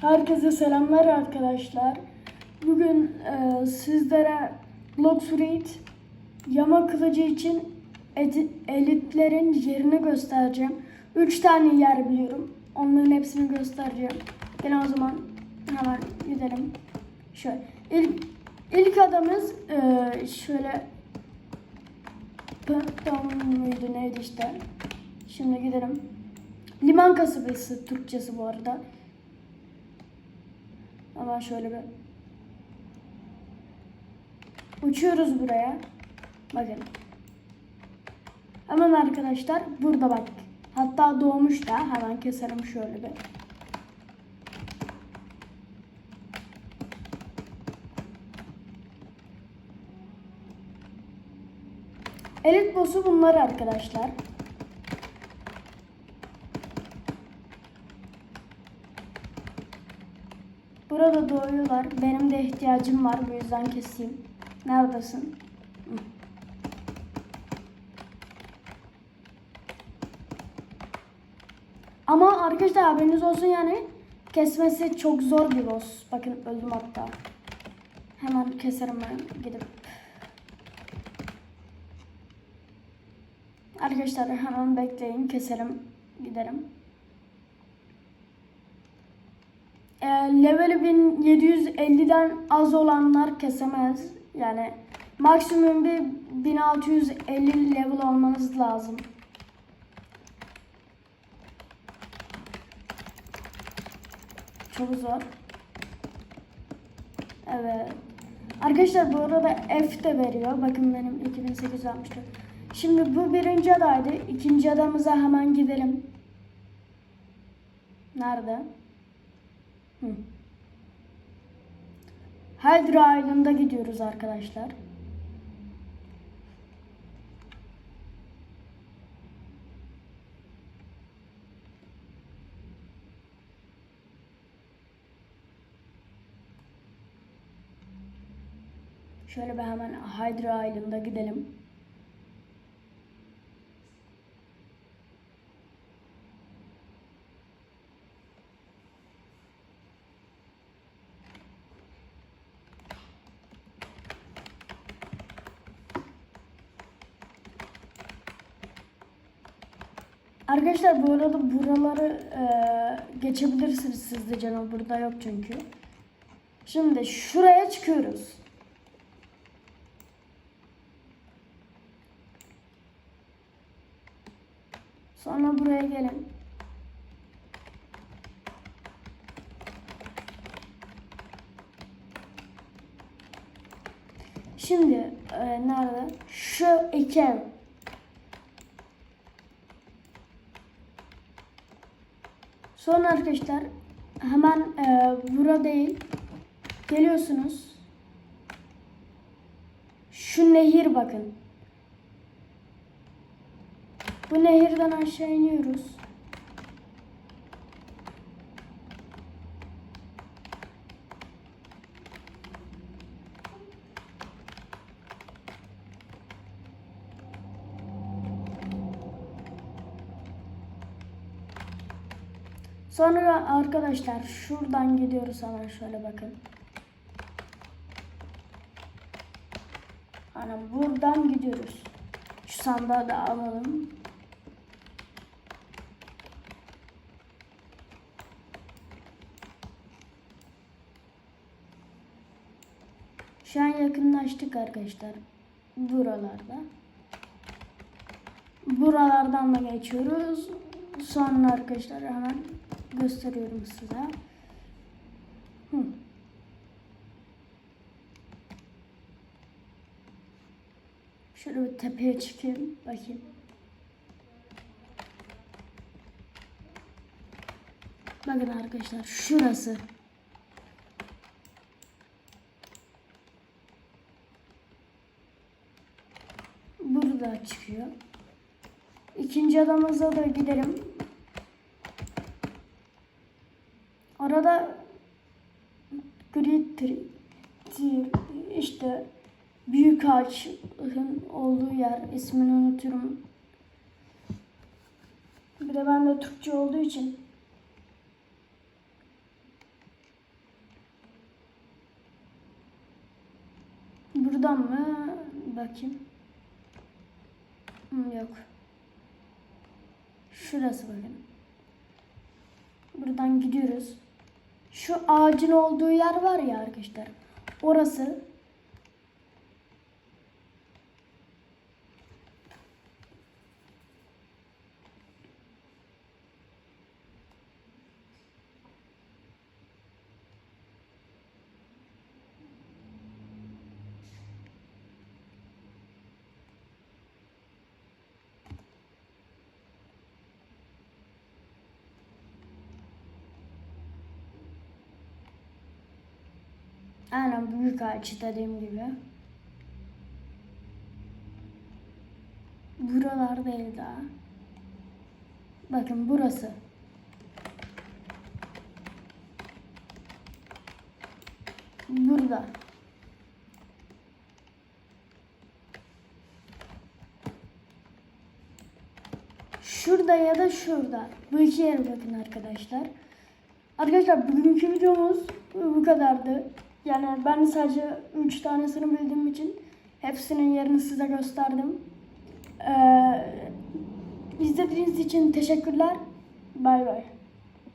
Herkese selamlar arkadaşlar. Bugün e, sizlere Bloxfruit yama kılıcı için elitlerin yerini göstereceğim. 3 tane yer biliyorum. Onların hepsini göstereceğim. Gene o zaman hemen gidelim. Şöyle. İlk, ilk adamız e, şöyle Pönton muydu neydi işte. Şimdi gidelim. Liman kasabası Türkçesi bu arada. Hemen şöyle bir uçuyoruz buraya. Bakın. Hemen arkadaşlar burada bak. Hatta doğmuş da hemen keselim şöyle bir. Elit boss'u bunlar arkadaşlar. Burada doğuyorlar. Benim de ihtiyacım var. Bu yüzden keseyim. Neredesin? Ama arkadaşlar haberiniz olsun yani kesmesi çok zor bir boss. Bakın öldüm hatta. Hemen keserim ben gidip. Arkadaşlar hemen bekleyin keserim giderim. E, level 1750'den az olanlar kesemez. Yani maksimum bir 1650 level olmanız lazım. Çok zor. Evet. Arkadaşlar bu arada F de veriyor. Bakın benim 2864. Şimdi bu birinci adaydı. İkinci adamıza hemen gidelim. Nerede? Hı. Hydra Island'a gidiyoruz arkadaşlar. Şöyle bir hemen Hydra Island'a gidelim. Arkadaşlar bu arada buraları e, geçebilirsiniz siz de canım burada yok çünkü. Şimdi şuraya çıkıyoruz. Sonra buraya gelin. Şimdi e, nerede? Şu iki Sonra arkadaşlar hemen e, bura değil geliyorsunuz. Şu nehir bakın. Bu nehirden aşağı iniyoruz. Sonra arkadaşlar şuradan gidiyoruz hemen şöyle bakın. Hani buradan gidiyoruz. Şu sandığı da alalım. Şu an yakınlaştık arkadaşlar. Buralarda. Buralardan da geçiyoruz. Sonra arkadaşlar hemen gösteriyorum size. Hı. Şöyle bir tepeye çıkayım. Bakayım. Bakın arkadaşlar şurası. Burada çıkıyor. İkinci adamıza da gidelim. Arada grid işte büyük ağaçın olduğu yer ismini unuturum. Bir de ben de Türkçe olduğu için Buradan mı? Bakayım. Hmm, yok. Şurası bakın. Buradan gidiyoruz. Şu ağacın olduğu yer var ya arkadaşlar. Orası. Aynen büyük ağaç dediğim gibi. Buralar değil daha. Bakın burası. Burada. Şurada ya da şurada. Bu iki yere bakın arkadaşlar. Arkadaşlar bugünkü videomuz bu kadardı. Yani ben sadece 3 tanesini bildiğim için hepsinin yerini size gösterdim. Ee, izlediğiniz için teşekkürler. Bay bay.